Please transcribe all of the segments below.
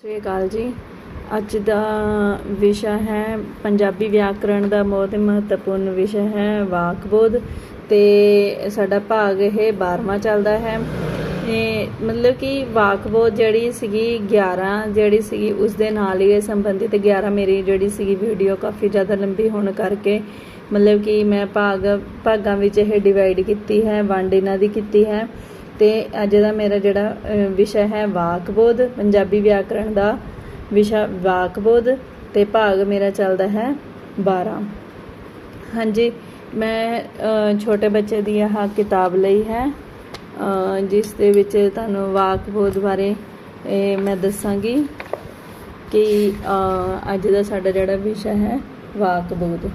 ਸਤਿ ਸ਼੍ਰੀ ਅਕਾਲ ਜੀ। ਅੱਜ ਦਾ ਵਿਸ਼ਾ ਹੈ ਪੰਜਾਬੀ ਵਿਆਕਰਣ ਦਾ ਬਹੁਤ ਹੀ ਮਹੱਤਵਪੂਰਨ ਵਿਸ਼ਾ ਹੈ ਵਾਕਬੋਧ ਤੇ ਸਾਡਾ ਭਾਗ ਇਹ 12ਵਾਂ ਚੱਲਦਾ ਹੈ। ਇਹ ਮਤਲਬ ਕਿ ਵਾਕਬੋਧ ਜਿਹੜੀ ਸੀਗੀ 11 ਜਿਹੜੀ ਸੀਗੀ ਉਸ ਦੇ ਨਾਲ ਹੀ ਇਹ ਸੰਬੰਧਿਤ 11 ਮੇਰੀ ਜਿਹੜੀ ਸੀਗੀ ਵੀਡੀਓ ਕਾਫੀ ਜ਼ਿਆਦਾ ਲੰਬੀ ਹੋਣ ਕਰਕੇ ਮਤਲਬ ਕਿ ਮੈਂ ਭਾਗ, ਭਾਗਾਂ ਵਿੱਚ ਇਹ ਡਿਵਾਈਡ ਕੀਤੀ ਹੈ, ਵੰਡ ਇਹਨਾਂ ਦੀ ਕੀਤੀ ਹੈ। ਤੇ ਅੱਜ ਦਾ ਮੇਰਾ ਜਿਹੜਾ ਵਿਸ਼ਾ ਹੈ ਵਾਕਬੋਧ ਪੰਜਾਬੀ ਵਿਆਕਰਣ ਦਾ ਵਿਸ਼ਾ ਵਾਕਬੋਧ ਤੇ ਭਾਗ ਮੇਰਾ ਚੱਲਦਾ ਹੈ 12 ਹਾਂਜੀ, ਮੈਂ ਛੋਟੇ ਬੱਚੇ ਦੀ ਆਹ ਕਿਤਾਬ ਲਈ ਹੈ ਜਿਸ ਦੇ ਵਿੱਚ ਤੁਹਾਨੂੰ ਵਾਕਬੋਧ ਬਾਰੇ, ਇਹ ਮੈਂ ਦੱਸਾਂਗੀ ਕਿ ਅੱਜ ਦਾ ਸਾਡਾ ਜਿਹੜਾ ਵਿਸ਼ਾ ਹੈ ਵਾਕਬੋਧ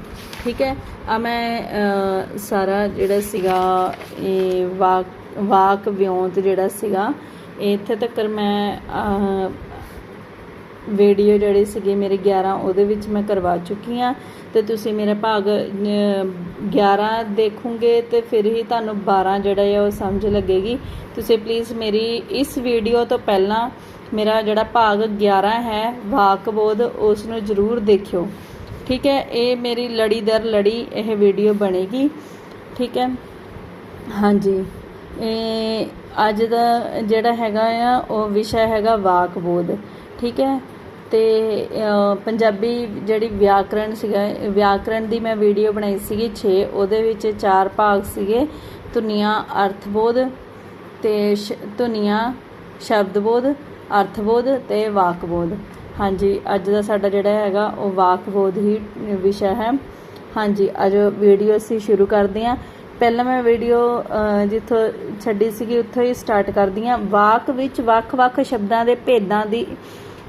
ਠੀਕ ਹੈ? ਆ ਮੈਂ ਸਾਰਾ ਜਿਹੜਾ ਸੀਗਾ ਇਹ ਵਾਕ ਵਾਕ ਵਿਉਂਤ ਜਿਹੜਾ ਸੀਗਾ ਇੱਥੇ ਤੱਕ ਮੈਂ ਵੀਡੀਓ ਜਿਹੜੀ ਸੀਗੀ ਮੇਰੇ 11 ਉਹਦੇ ਵਿੱਚ ਮੈਂ ਕਰਵਾ ਚੁੱਕੀ ਆ ਤੇ ਤੁਸੀਂ ਮੇਰਾ ਭਾਗ ਅਹ, 11 ਦੇਖੋਗੇ ਤੇ ਫਿਰ ਹੀ ਤੁਹਾਨੂੰ 12 ਜਿਹੜਾ ਹੈ ਉਹ ਸਮਝ ਲੱਗੇਗੀ। ਤੁਸੀਂ ਪਲੀਜ਼ ਮੇਰੀ ਇਸ ਵੀਡੀਓ ਤੋਂ ਪਹਿਲਾਂ ਮੇਰਾ ਜਿਹੜਾ ਭਾਗ 11 ਹੈ ਵਾਕਬੋਧ ਉਸ ਨੂੰ ਜ਼ਰੂਰ ਦੇਖਿਓ। ਠੀਕ ਹੈ, ਇਹ ਮੇਰੀ ਲੜੀ ਦਰ ਲੜੀ ਇਹ ਵੀਡੀਓ ਬਣੇਗੀ, ਠੀਕ ਹੈ। ਹਾਂਜੀ, ਇਹ ਅੱਜ ਦਾ ਜਿਹੜਾ ਹੈਗਾ ਆ, ਉਹ ਵਿਸ਼ਾ ਹੈਗਾ ਵਾਕ ਬੋਧ ਠੀਕ ਹੈ। ਤੇ ਪੰਜਾਬੀ ਜਿਹੜੀ ਵਿਆਕਰਣ ਸੀਗਾ, ਵਿਆਕਰਣ ਦੀ ਮੈਂ ਵੀਡੀਓ ਬਣਾਈ ਸੀਗੀ 6 ਉਹਦੇ ਵਿੱਚ ਚਾਰ ਭਾਗ ਸੀਗੇ, ਧੁਨੀਆਂ, ਅਰਥਬੋਧ ਤੇ ਸ਼- ਧੁਨੀਆਂ, ਸ਼ਬਦਬੋਧ, ਅਰਥਬੋਧ ਤੇ ਵਾਕਬੋਧ। ਹਾਂਜੀ, ਅੱਜ ਦਾ ਸਾਡਾ ਜਿਹੜਾ ਹੈਗਾ, ਉਹ ਵਾਕ ਬੋਧ ਹੀ ਵਿਸ਼ਾ ਹੈ। ਹਾਂਜੀ, ਅੱਜ ਵੀਡੀਓ ਅਸੀਂ ਸ਼ੁਰੂ ਕਰਦੇ ਹਾਂ। ਪਹਿਲਾਂ ਮੈਂ ਵੀਡੀਓ ਜਿੱਥੋਂ ਛੱਡੀ ਸੀਗੀ, ਉੱਥੋਂ ਹੀ ਸਟਾਰਟ ਕਰਦੀ ਹਾਂ। ਵਾਕ ਵਿੱਚ ਵੱਖ-ਵੱਖ ਸ਼ਬਦਾਂ ਦੇ ਭੇਦਾਂ ਦੀ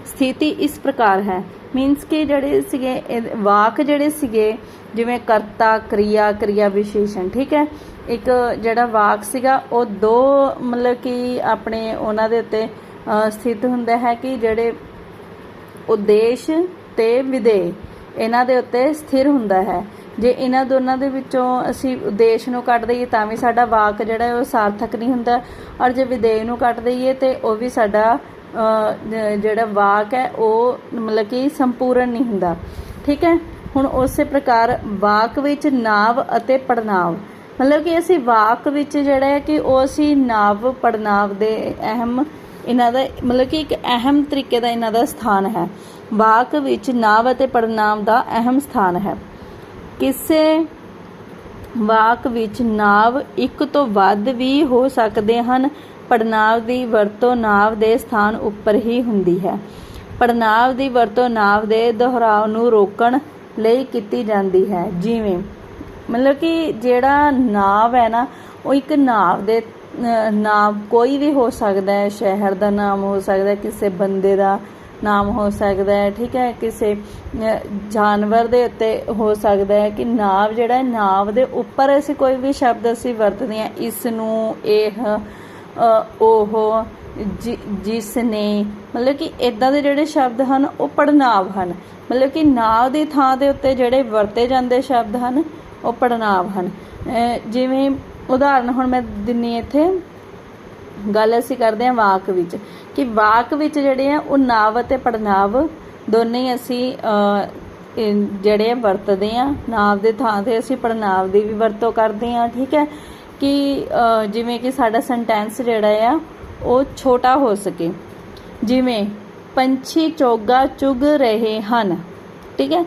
ਸਥਿਤੀ ਇਸ ਪ੍ਰਕਾਰ ਹੈ। ਮੀਨਸ ਕਿ ਜਿਹੜੇ ਸੀਗੇ, ਇਹ ਵਾਕ ਜਿਹੜੇ ਸੀਗੇ, ਜਿਵੇਂ ਕਰਤਾ, ਕਿਰਿਆ ਕਿਰਿਆ ਵਿਸ਼ੇਸ਼ਣ, ਠੀਕ ਹੈ? ਇੱਕ ਜਿਹੜਾ ਵਾਕ ਸੀਗਾ, ਉਹ ਦੋ ਮਤਲਬ ਕਿ ਆਪਣੇ ਉਹਨਾਂ ਦੇ ਉੱਤੇ ਸਥਿਤ ਹੁੰਦਾ ਹੈ ਕਿ ਜਿਹੜੇ ਉਦੇਸ਼ ਤੇ ਵਿਧੇਯ। ਇਹਨਾਂ ਦੇ ਉੱਤੇ ਸਥਿਰ ਹੁੰਦਾ ਹੈ। ਜੇ ਇਹਨਾਂ ਦੋਨਾਂ ਦੇ ਵਿੱਚੋਂ ਅਸੀਂ ਉਦੇਸ਼ ਨੂੰ ਕੱਢ ਦਈਏ, ਤਾਂ ਵੀ ਸਾਡਾ ਵਾਕ ਜਿਹੜਾ ਉਹ ਸਾਰਥਕ ਨਹੀਂ ਹੁੰਦਾ। ਔਰ ਜੇ ਵਿਧੇਯ ਨੂੰ ਕੱਢ ਦਈਏ, ਤੇ ਉਹ ਵੀ ਸਾਡਾ ਜਿਹੜਾ ਵਾਕ ਹੈ, ਉਹ ਮਤਲਬ ਕਿ ਸੰਪੂਰਨ ਨਹੀਂ ਹੁੰਦਾ। ਠੀਕ ਹੈ? ਹੁਣ ਉਸੇ ਪ੍ਰਕਾਰ ਵਾਕ ਵਿੱਚ ਨਾਵ ਅਤੇ ਪੜਨਾਵ ਮਤਲਬ ਕਿ ਅਸੀਂ ਵਾਕ ਵਿੱਚ ਜਿਹੜਾ ਹੈ ਕਿ ਉਹ ਅਸੀਂ ਨਾਵ ਪੜਨਾਵ ਦੇ ਅਹਿਮ ਇਹਨਾਂ ਦਾ ਮਤਲਬ ਕਿ ਇੱਕ ਅਹਿਮ ਤਰੀਕੇ ਦਾ ਇਹਨਾਂ ਦਾ ਸਥਾਨ ਹੈ। ਵਾਕ ਵਿੱਚ ਨਾਵ ਅਤੇ ਪੜਨਾਮ ਦਾ ਅਹਿਮ ਸਥਾਨ ਹੈ। ਕਿਸੇ ਵਾਕ ਵਿੱਚ ਨਾਵ ਇੱਕ ਤੋਂ ਵੱਧ ਵੀ ਹੋ ਸਕਦੇ ਹਨ ਪੜਨਾਵ ਦੀ ਵਰਤੋਂ ਨਾਵ ਦੇ ਸਥਾਨ ਉੱਪਰ ਹੀ ਹੁੰਦੀ ਹੈ। ਪੜਨਾਵ ਦੀ ਵਰਤੋਂ ਨਾਵ ਦੇ ਦੁਹਰਾਅ ਨੂੰ ਰੋਕਣ ਲਈ ਕੀਤੀ ਜਾਂਦੀ ਹੈ। ਜਿਵੇਂ ਮਤਲਬ ਕਿ ਜਿਹੜਾ ਨਾਵ ਹੈ ਨਾ, ਉਹ ਇੱਕ ਨਾਵ ਦੇ ਨਾਮ ਕੋਈ ਵੀ ਹੋ ਸਕਦਾ ਹੈ, ਸ਼ਹਿਰ ਦਾ ਨਾਮ ਹੋ ਸਕਦਾ ਹੈ, ਕਿਸੇ ਬੰਦੇ ਦਾ ਨਾਮ ਹੋ ਸਕਦਾ ਹੈ, ਠੀਕ ਹੈ, ਕਿਸੇ ਜਾਨਵਰ ਦੇ ਉੱਤੇ ਹੋ ਸਕਦਾ ਹੈ ਕਿ ਨਾਵ ਜਿਹੜਾ ਹੈ, ਨਾਵ ਦੇ ਉੱਪਰ ਅਸੀਂ ਕੋਈ ਵੀ ਸ਼ਬਦ ਅਸੀਂ ਵਰਤਦੇ ਹਾਂ ਇਸ ਨੂੰ ਇਹ ਉਹ, ਜਿ- ਜਿਸ ਨੇ ਮਤਲਬ ਕਿ ਇਦਾਂ ਦੇ ਜਿਹੜੇ ਸ਼ਬਦ ਹਨ, ਉਹ ਪੜਨਾਵ ਹਨ। ਮਤਲਬ ਕਿ ਨਾਵ ਦੀ ਥਾਂ ਦੇ ਉੱਤੇ ਜਿਹੜੇ ਵਰਤੇ ਜਾਂਦੇ ਸ਼ਬਦ ਹਨ, ਉਹ ਪੜਨਾਵ ਹਨ। ਜਿਵੇਂ ਉਦਾਹਰਨ, ਹੁਣ ਮੈਂ ਦਿੰਨੀ ਇੱਥੇ। ਗੱਲ ਅਸੀਂ ਕਰਦੇ ਹਾਂ ਵਾਕ ਵਿੱਚ, ਕਿ ਵਾਕ ਵਿੱਚ ਜਿਹੜੇ ਆ, ਉਹ ਨਾਵ ਅਤੇ ਪੜਨਾਵ ਦੋਨੇ ਅਸੀਂ ਜਿਹੜੇ ਆ, ਵਰਤਦੇ ਆ ਨਾਵ ਦੇ ਥਾਂ ਤੇ ਅਸੀਂ ਪੜਨਾਵ ਦੀ ਵੀ ਵਰਤੋਂ ਕਰਦੇ ਆ ਠੀਕ ਹੈ? ਕਿ ਜਿਵੇਂ ਕਿ ਸਾਡਾ ਸੈਂਟੈਂਸ ਜਿਹੜਾ ਆ, ਉਹ ਛੋਟਾ ਹੋ ਸਕੇ। ਜਿਵੇਂ, ਪੰਛੀ ਚੋਗਾ ਚੁਗ ਰਹੇ ਹਨ, ਠੀਕ ਹੈ?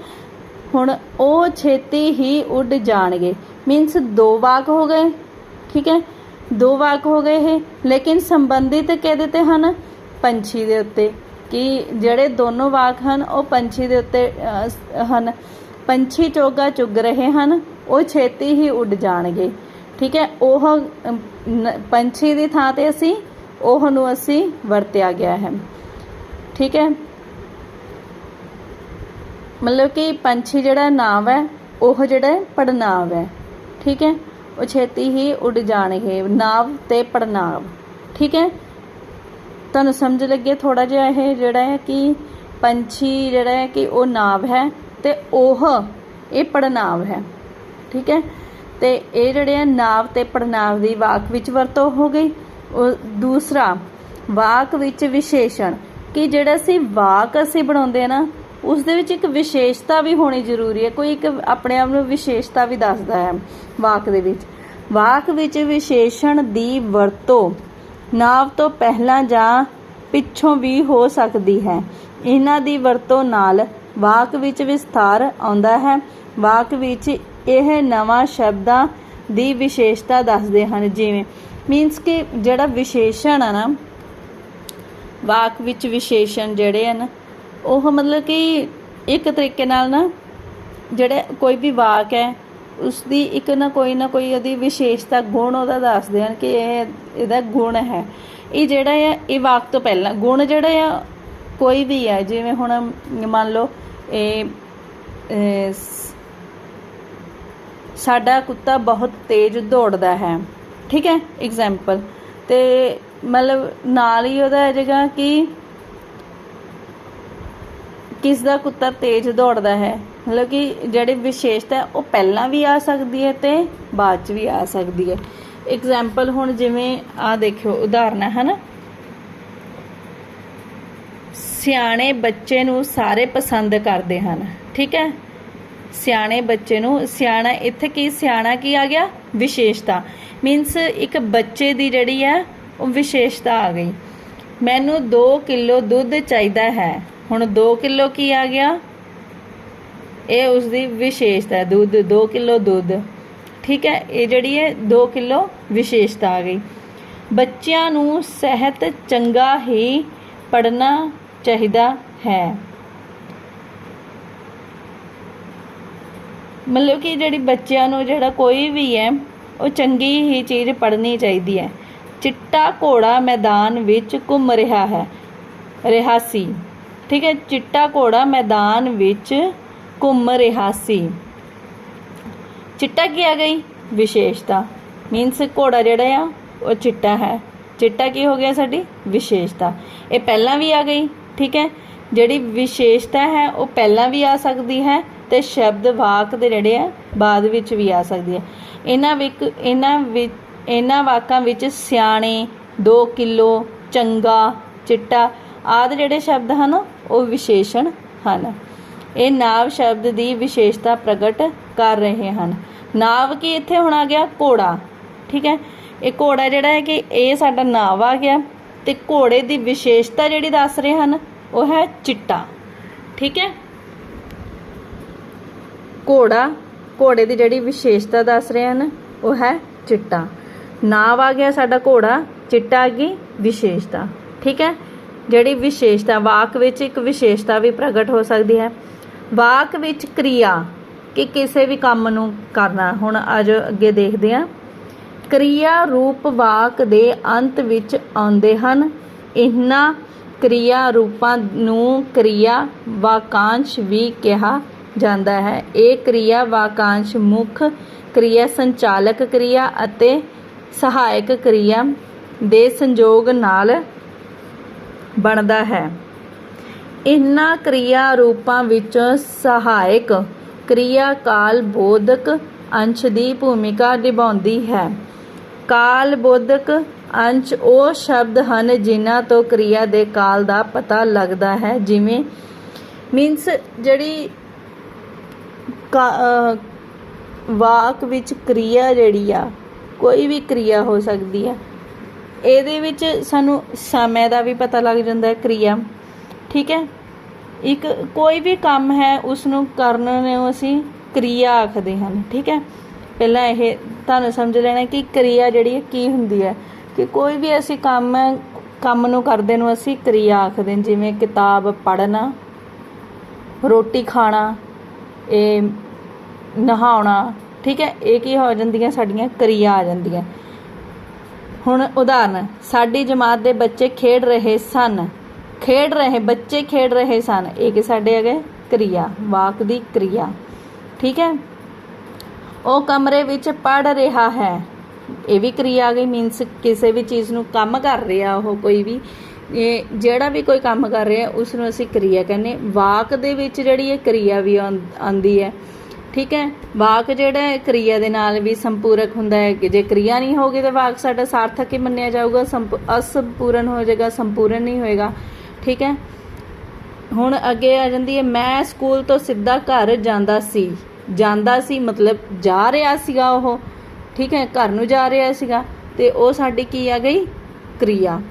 ਹੁਣ ਉਹ ਛੇਤੀ ਹੀ ਉੱਡ ਜਾਣਗੇ। ਮੀਨਸ ਦੋ ਵਾਕ ਹੋ ਗਏ। ਠੀਕ ਹੈ? ਦੋ ਵਾਕ ਹੋ ਗਏ ਇਹ, ਲੇਕਿਨ ਸੰਬੰਧਿਤ ਕਹਿ ਦਿੱਤੇ ਹਨ ਪੰਛੀ ਦੇ ਉੱਤੇ, ਕਿ ਜਿਹੜੇ ਦੋਨੋਂ ਵਾਕ ਹਨ, ਉਹ ਪੰਛੀ ਦੇ ਉੱਤੇ ਹਨ। ਪੰਛੀ ਚੋਗਾ ਚੁਗ ਰਹੇ ਹਨ, ਉਹ ਛੇਤੀ ਹੀ ਉੱਡ ਜਾਣਗੇ। ਠੀਕ ਹੈ? ਉਹ ਪੰਛੀ ਦੀ ਥਾਂ ਤੇ ਅਸੀਂ ਉਹ ਨੂੰ ਅਸੀਂ ਵਰਤਿਆ ਗਿਆ ਹੈ। ਠੀਕ ਹੈ? ਮਤਲਬ ਕਿ ਪੰਛੀ ਜਿਹੜਾ ਨਾਮ ਹੈ, ਉਹ ਜਿਹੜਾ ਪੜਨਾਵ ਹੈ। ਠੀਕ ਹੈ? ਉਹ ਛੇਤੀ ਹੀ ਉੱਡ ਜਾਣਗੇ, ਨਾਵ ਤੇ ਪੜਨਾਵ ਠੀਕ ਹੈ? ਤੁਹਾਨੂੰ ਸਮਝ ਲੱਗੇ ਥੋੜਾ ਜਿਹਾ ਇਹ ਜਿਹੜਾ ਹੈ ਕਿ ਪੰਛੀ ਜਿਹੜਾ ਹੈ ਕਿ ਉਹ ਨਾਵ ਹੈ ਤੇ ਉਹ ਇਹ ਪੜਨਾਵ ਹੈ। ਠੀਕ ਹੈ? ਤੇ ਇਹ ਜਿਹੜੇ ਆ ਨਾਵ ਤੇ ਪੜਨਾਵ ਦੀ ਵਾਕ ਵਿੱਚ ਵਰਤੋਂ ਹੋ ਗਈ। ਉਹ ਦੂਸਰਾ ਵਾਕ ਵਿੱਚ ਵਿਸ਼ੇਸ਼ਣ ਕਿ ਜਿਹੜਾ ਅਸੀਂ ਵਾਕ ਅਸੀਂ ਬਣਾਉਂਦੇ ਆ ਨਾ ਉਸ ਦੇ ਵਿੱਚ ਇੱਕ ਵਿਸ਼ੇਸ਼ਤਾ ਵੀ ਹੋਣੀ ਜ਼ਰੂਰੀ ਹੈ। ਕੋਈ ਇੱਕ ਆਪਣੇ ਆਪ ਨੂੰ ਵਿਸ਼ੇਸ਼ਤਾ ਵੀ ਦੱਸਦਾ ਹੈ ਵਾਕ ਦੇ ਵਿੱਚ। ਵਾਕ ਵਿੱਚ ਵਿਸ਼ੇਸ਼ਣ ਦੀ ਵਰਤੋਂ ਨਾਵ ਤੋਂ ਪਹਿਲਾਂ ਜਾਂ ਪਿੱਛੋਂ ਵੀ ਹੋ ਸਕਦੀ ਹੈ। ਇਹਨਾਂ ਦੀ ਵਰਤੋਂ ਨਾਲ ਵਾਕ ਵਿੱਚ ਵਿਸਥਾਰ ਆਉਂਦਾ ਹੈ। ਵਾਕ ਵਿੱਚ ਇਹ ਨਵਾਂ ਸ਼ਬਦਾਂ ਦੀ ਵਿਸ਼ੇਸ਼ਤਾ ਦੱਸਦੇ ਹਨ। ਜਿਵੇਂ ਮੀਨਸ ਕਿ ਜਿਹੜਾ ਵਿਸ਼ੇਸ਼ਣ ਆ ਨਾ, ਵਾਕ ਵਿੱਚ ਵਿਸ਼ੇਸ਼ਣ ਜਿਹੜੇ ਹਨ ਉਹ ਮਤਲਬ ਕਿ ਇੱਕ ਤਰੀਕੇ ਨਾਲ ਨਾ ਜਿਹੜੇ ਕੋਈ ਵੀ ਵਾਕ ਹੈ ਉਸ ਦੀ ਇੱਕ ਨਾ ਕੋਈ ਨਾ ਕੋਈ ਉਹਦੀ ਵਿਸ਼ੇਸ਼ਤਾ, ਗੁਣ ਉਹਦਾ ਦੱਸਦੇ ਹਨ ਕਿ ਇਹ ਇਹਦਾ ਗੁਣ ਹੈ। ਇਹ ਜਿਹੜਾ ਹੈ ਇਹ ਵਾਕ ਤੋਂ ਪਹਿਲਾਂ, ਗੁਣ ਜਿਹੜਾ ਆ, ਕੋਈ ਵੀ ਹੈ ਜਿਵੇਂ ਹੁਣ ਮੰਨ ਲਓ, ਇਹ ਸਾਡਾ ਕੁੱਤਾ ਬਹੁਤ ਤੇਜ਼ ਦੌੜਦਾ ਹੈ। ਠੀਕ ਹੈ ਐਗਜ਼ਾਮਪਲ ਤੇ ਮਤਲਬ ਨਾਲ ਹੀ ਉਹਦਾ ਇਹ ਜਗ੍ਹਾ ਕਿ ਕਿਸ ਦਾ ਕੁੱਤਾ ਤੇਜ਼ ਦੌੜਦਾ ਹੈ? ਮਤਲਬ ਕਿ ਜਿਹੜੀ ਵਿਸ਼ੇਸ਼ਤਾ ਉਹ ਪਹਿਲਾਂ ਵੀ ਆ ਸਕਦੀ ਹੈ ਤੇ ਬਾਅਦ ਚ ਵੀ ਆ ਸਕਦੀ ਹੈ। ਐਗਜ਼ਾਮਪਲ ਹੁਣ ਜਿਵੇਂ ਆ ਦੇਖਿਓ, ਉਦਾਹਰਨ ਹੈ ਨਾ ਸਿਆਣੇ ਬੱਚੇ ਨੂੰ ਸਾਰੇ ਪਸੰਦ ਕਰਦੇ ਹਨ, ਠੀਕ ਹੈ? ਸਿਆਣੇ ਬੱਚੇ ਨੂੰ ਸਿਆਣਾ, ਇੱਥੇ ਕੀ ਸਿਆਣਾ ਕੀ ਆ ਗਿਆ? ਵਿਸ਼ੇਸ਼ਤਾ। ਮੀਨਸ ਇੱਕ ਬੱਚੇ ਦੀ ਜਿਹੜੀ ਹੈ, ਉਹ ਵਿਸ਼ੇਸ਼ਤਾ ਆ ਗਈ। ਮੈਨੂੰ 2 ਕਿਲੋ ਦੁੱਧ ਚਾਹੀਦਾ ਹੈ। ਹੁਣ 2 ਕਿਲੋ ਕੀ ਆ ਗਿਆ? ਇਹ ਉਸ ਦੀ ਵਿਸ਼ੇਸ਼ਤਾ ਦੁੱਧ 2 ਕਿਲੋ ਦੁੱਧ। ਠੀਕ ਹੈ, ਇਹ ਜਿਹੜੀ ਹੈ 2 ਕਿਲੋ ਵਿਸ਼ੇਸ਼ਤਾ ਆ ਗਈ। ਬੱਚਿਆਂ ਨੂੰ ਸਿਹਤ ਚੰਗਾ ਹੀ ਪੜਨਾ ਚਾਹੀਦਾ ਹੈ। ਮਤਲਬ ਕਿ ਜਿਹੜੀ ਬੱਚਿਆਂ ਨੂੰ ਜਿਹੜਾ ਕੋਈ ਵੀ ਹੈ, ਉਹ ਚੰਗੀ ਹੀ ਚੀਜ਼ ਪੜ੍ਹਨੀ ਚਾਹੀਦੀ ਹੈ। ਚਿੱਟਾ ਘੋੜਾ ਮੈਦਾਨ ਵਿੱਚ ਘੁੰਮ ਰਿਹਾ ਹੈ, ਰਿਹਾ ਸੀ। ਠੀਕ ਹੈ, ਚਿੱਟਾ ਘੋੜਾ ਮੈਦਾਨ ਵਿੱਚ ਘੁੰਮ ਰਿਹਾ ਸੀ। ਚਿੱਟਾ ਕੀ ਆ ਗਈ? ਵਿਸ਼ੇਸ਼ਤਾ। ਮੀਨਸ ਘੋੜਾ ਜਿਹੜਾ ਆ, ਉਹ ਚਿੱਟਾ ਹੈ। ਚਿੱਟਾ ਕੀ ਹੋ ਗਿਆ ਸਾਡੀ? ਵਿਸ਼ੇਸ਼ਤਾ। ਇਹ ਪਹਿਲਾਂ ਵੀ ਆ ਗਈ, ਠੀਕ ਹੈ? ਜਿਹੜੀ ਵਿਸ਼ੇਸ਼ਤਾ ਹੈ, ਉਹ ਪਹਿਲਾਂ ਵੀ ਆ ਸਕਦੀ ਹੈ ਤੇ ਸ਼ਬਦ ਵਾਕ ਦੇ ਜਿਹੜੇ ਆ, ਬਾਅਦ ਵਿੱਚ ਵੀ ਆ ਸਕਦੀ ਹੈ। ਇਹਨਾਂ ਵਿੱਚ ਇਹਨਾਂ ਵਿੱਚ ਇਹਨਾਂ ਵਾਕਾਂ ਵਿੱਚ ਸਿਆਣੇ 2 ਕਿਲੋ, ਚੰਗਾ, ਚਿੱਟਾ, ਆਦਿ ਜਿਹੜੇ ਸ਼ਬਦ ਹਨ ਉਹ ਵਿਸ਼ੇਸ਼ਣ ਹਨ। ਇਹ ਨਾਵ ਸ਼ਬਦ ਦੀ ਵਿਸ਼ੇਸ਼ਤਾ ਪ੍ਰਗਟ ਕਰ ਰਹੇ ਹਨ। ਨਾਵ ਕੀ ਇੱਥੇ ਹੁਣ ਆ ਗਿਆ? ਘੋੜਾ। ਠੀਕ ਹੈ? ਇਹ ਘੋੜਾ ਜਿਹੜਾ ਹੈ ਕਿ ਇਹ ਸਾਡਾ ਨਾਵ ਆ ਗਿਆ ਤੇ ਘੋੜੇ ਦੀ ਵਿਸ਼ੇਸ਼ਤਾ ਜਿਹੜੀ ਦੱਸ ਰਹੇ ਹਨ, ਉਹ ਹੈ ਚਿੱਟਾ। ਠੀਕ ਹੈ? ਘੋੜਾ, ਘੋੜੇ ਦੀ ਜਿਹੜੀ ਵਿਸ਼ੇਸ਼ਤਾ ਦੱਸ ਰਹੇ ਹਨ, ਉਹ ਹੈ ਚਿੱਟਾ। ਨਾਵ ਆ ਗਿਆ ਸਾਡਾ ਘੋੜਾ, ਚਿੱਟਾ ਆ ਗਈ ਵਿਸ਼ੇਸ਼ਤਾ। ਠੀਕ ਹੈ? ਜਿਹੜੀ ਵਿਸ਼ੇਸ਼ਤਾ, ਵਾਕ ਵਿੱਚ ਇੱਕ ਵਿਸ਼ੇਸ਼ਤਾ ਵੀ ਪ੍ਰਗਟ ਹੋ ਸਕਦੀ ਹੈ। ਵਾਕ ਵਿੱਚ ਕਿਰਿਆ ਕਿ ਕਿਸੇ ਵੀ ਕੰਮ ਨੂੰ ਕਰਨਾ। ਹੁਣ ਅੱਜ ਅੱਗੇ ਦੇਖਦੇ ਹਾਂ। ਕਿਰਿਆ ਰੂਪ ਵਾਕ ਦੇ ਅੰਤ ਵਿੱਚ ਆਉਂਦੇ ਹਨ। ਇਹਨਾਂ ਕਿਰਿਆ ਰੂਪਾਂ ਨੂੰ ਕਿਰਿਆ ਵਾਕਾਂਸ਼ ਵੀ ਕਿਹਾ ਜਾਂਦਾ ਹੈ। ਇਹ ਕਿਰਿਆ ਵਾਕਾਂਸ਼ ਮੁੱਖ ਕਿਰਿਆ, ਸੰਚਾਲਕ ਕਿਰਿਆ ਅਤੇ ਸਹਾਇਕ ਕਿਰਿਆ ਦੇ ਸੰਯੋਗ ਨਾਲ ਬਣਦਾ ਹੈ। ਇਹਨਾਂ ਕਿਰਿਆ ਰੂਪਾਂ ਵਿੱਚੋਂ ਸਹਾਇਕ ਕਿਰਿਆ ਕਾਲ ਬੋਧਕ ਅੰਸ਼ ਦੀ ਭੂਮਿਕਾ ਨਿਭਾਉਂਦੀ ਹੈ। ਕਾਲ ਬੋਧਕ ਅੰਸ਼ ਉਹ ਸ਼ਬਦ ਹਨ ਜਿਨ੍ਹਾਂ ਤੋਂ ਕਿਰਿਆ ਦੇ ਕਾਲ ਦਾ ਪਤਾ ਲੱਗਦਾ ਹੈ, ਜਿਵੇਂ ਮੀਨਸ ਜਿਹੜੀ ਵਾਕ ਵਿੱਚ ਕਿਰਿਆ ਜਿਹੜੀ ਆ, ਕੋਈ ਵੀ ਕਿਰਿਆ ਹੋ ਸਕਦੀ ਹੈ ਇਹਦੇ ਵਿੱਚ ਸਾਨੂੰ ਸਮੇਂ ਦਾ ਵੀ ਪਤਾ ਲੱਗ ਜਾਂਦਾ ਹੈ, ਕਿਰਿਆ। ਠੀਕ ਹੈ? ਇੱਕ ਕੋਈ ਵੀ ਕੰਮ ਹੈ ਉਸ ਨੂੰ ਕਰਨ ਨੂੰ ਅਸੀਂ ਕਿਰਿਆ ਆਖਦੇ ਹਨ। ਠੀਕ ਹੈ? ਪਹਿਲਾਂ ਇਹ ਤੁਹਾਨੂੰ ਸਮਝ ਲੈਣਾ ਕਿ ਕਿਰਿਆ ਜਿਹੜੀ ਹੈ, ਕੀ ਹੁੰਦੀ ਹੈ। ਕਿ ਕੋਈ ਵੀ ਅਸੀਂ ਕੰਮ ਕੰਮ ਨੂੰ ਕਰਦੇ ਨੂੰ ਅਸੀਂ ਕਿਰਿਆ ਆਖਦੇ ਹਾਂ, ਜਿਵੇਂ ਕਿਤਾਬ ਪੜ੍ਹਨਾ, ਰੋਟੀ ਖਾਣਾ, ਇਹ ਨਹਾਉਣਾ। ਠੀਕ ਹੈ? ਇਹ ਕੀ ਹੋ ਜਾਂਦੀਆਂ, ਸਾਡੀਆਂ ਕਿਰਿਆ ਆ ਜਾਂਦੀਆਂ। ਹੁਣ ਉਦਾਹਰਨ, ਸਾਡੀ ਜਮਾਤ ਦੇ ਬੱਚੇ ਖੇਡ ਰਹੇ ਸਨ। ਖੇਡ ਰਹੇ, ਬੱਚੇ ਖੇਡ ਰਹੇ ਸਨ। ਇਹ ਕਿ ਸਾਡੇ ਹੈਗੇ ਕਿਰਿਆ, ਵਾਕ ਦੀ ਕਿਰਿਆ। ਠੀਕ ਹੈ? ਉਹ ਕਮਰੇ ਵਿੱਚ ਪੜ ਰਿਹਾ ਹੈ। ਇਹ ਵੀ ਕਿਰਿਆ ਆ ਗਈ ਮੀਨਸ ਕਿਸੇ ਵੀ ਚੀਜ਼ ਨੂੰ ਕੰਮ ਕਰ ਰਿਹਾ ਉਹ ਕੋਈ ਵੀ। ਇਹ ਜਿਹੜਾ ਵੀ ਕੋਈ ਕੰਮ ਕਰ ਰਿਹਾ ਉਸ ਨੂੰ ਅਸੀਂ ਕਿਰਿਆ ਕਹਿੰਦੇ ਵਾਕ ਦੇ ਵਿੱਚ ਜਿਹੜੀ ਇਹ ਕਿਰਿਆ ਵੀ ਆਉਂ- ਆਉਂਦੀ ਹੈ ਠੀਕ ਹੈ? ਵਾਕ ਜਿਹੜਾ ਹੈ, ਕਿਰਿਆ ਦੇ ਨਾਲ ਵੀ ਸੰਪੂਰਕ ਹੁੰਦਾ ਹੈ ਕਿ ਜੇ ਕਿਰਿਆ ਨਹੀਂ ਹੋਗੀ ਤਾਂ ਵਾਕ ਸਾਡਾ ਸਾਰਥਕ ਹੀ ਮੰਨਿਆ ਜਾਊਗਾ, ਸੰਪ- ਅਸੰਪੂਰਨ ਹੋ ਜਾਏਗਾ, ਸੰਪੂਰਨ ਨਹੀਂ ਹੋਏਗਾ। ਠੀਕ ਹੈ? ਹੁਣ ਅੱਗੇ ਆ ਜਾਂਦੀ ਹੈ, ਮੈਂ ਸਕੂਲ ਤੋਂ ਸਿੱਧਾ ਘਰ ਜਾਂਦਾ ਸੀ। ਜਾਂਦਾ ਸੀ ਮਤਲਬ ਜਾ ਰਿਹਾ ਸੀਗਾ ਉਹ। ਠੀਕ ਹੈ? ਘਰ ਨੂੰ ਜਾ ਰਿਹਾ ਸੀਗਾ। ਤੇ ਉਹ ਸਾਡੀ ਕੀ ਆ ਗਈ? ਕਿਰਿਆ।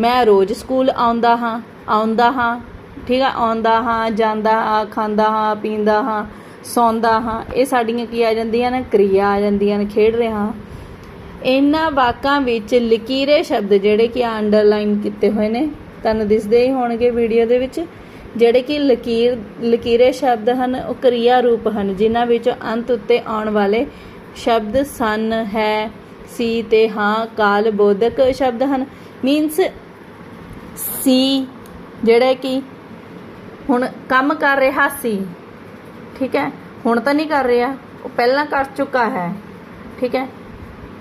ਮੈਂ ਰੋਜ਼ ਸਕੂਲ ਆਉਂਦਾ ਹਾਂ ਆਉਂਦਾ ਹਾਂ। ਠੀਕ ਆ ਆਉਂਦਾ ਹਾਂ, ਜਾਂਦਾ ਹਾਂ, ਖਾਂਦਾ ਹਾਂ, ਪੀਂਦਾ ਹਾਂ। ਸੌਂਦਾ ਹਾਂ, ਇਹ ਸਾਡੀਆਂ ਕੀ ਆ ਜਾਂਦੀਆਂ ਨੇ? ਕ੍ਰਿਆ ਆ ਜਾਂਦੀਆਂ ਨੇ, ਖੇਡ ਰਿਹਾ ਹਾਂ। ਇਹਨਾਂ ਵਾਕਾਂ ਵਿੱਚ ਲਕੀਰੇ ਸ਼ਬਦ ਜਿਹੜੇ ਕਿ ਅੰਡਰਲਾਈਨ ਕੀਤੇ ਹੋਏ ਨੇ, ਤੁਹਾਨੂੰ ਦਿਸਦੇ ਹੀ ਹੋਣਗੇ ਵੀਡੀਓ ਦੇ ਵਿੱਚ। ਜਿਹੜੇ ਕਿ ਲਕੀਰ, ਲਕੀਰੇ ਸ਼ਬਦ ਹਨ, ਉਹ ਕਿਰਿਆ ਰੂਪ ਹਨ, ਜਿਨ੍ਹਾਂ ਵਿੱਚ ਅੰਤ ਉੱਤੇ ਆਉਣ ਵਾਲੇ ਸ਼ਬਦ ਸਨ, ਹੈ, ਸੀ ਤੇ ਹਾਂ, ਕਾਲ, ਬੋਧਕ ਸ਼ਬਦ ਹਨ। ਮੀਨਸ ਸੀ, ਜਿਹੜਾ ਕਿ ਹੁਣ ਕੰਮ ਕਰ ਰਿਹਾ ਸੀ। ਠੀਕ ਹੈ? ਹੁਣ ਤਾਂ ਨਹੀਂ ਕਰ ਰਿਹਾ। ਉਹ ਪਹਿਲਾਂ ਕਰ ਚੁੱਕਾ ਹੈ। ਠੀਕ ਹੈ?